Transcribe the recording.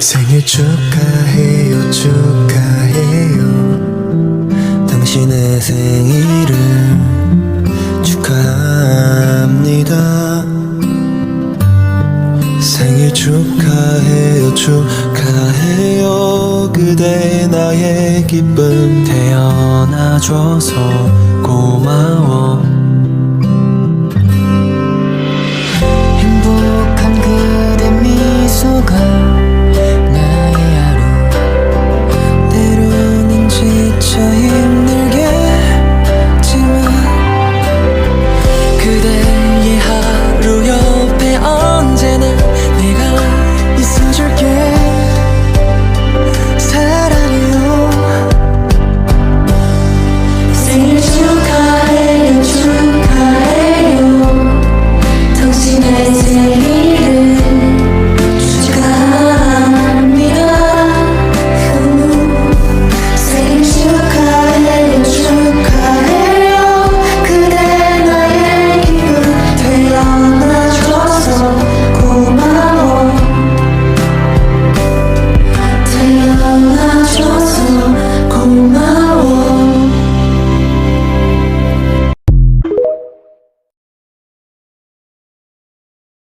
생일 축하해요 축하해요. 당신의 생일을 축하합니다. 생일 축하해요 축하해요. 그대 나의 기쁨 태어나줘서 고마워.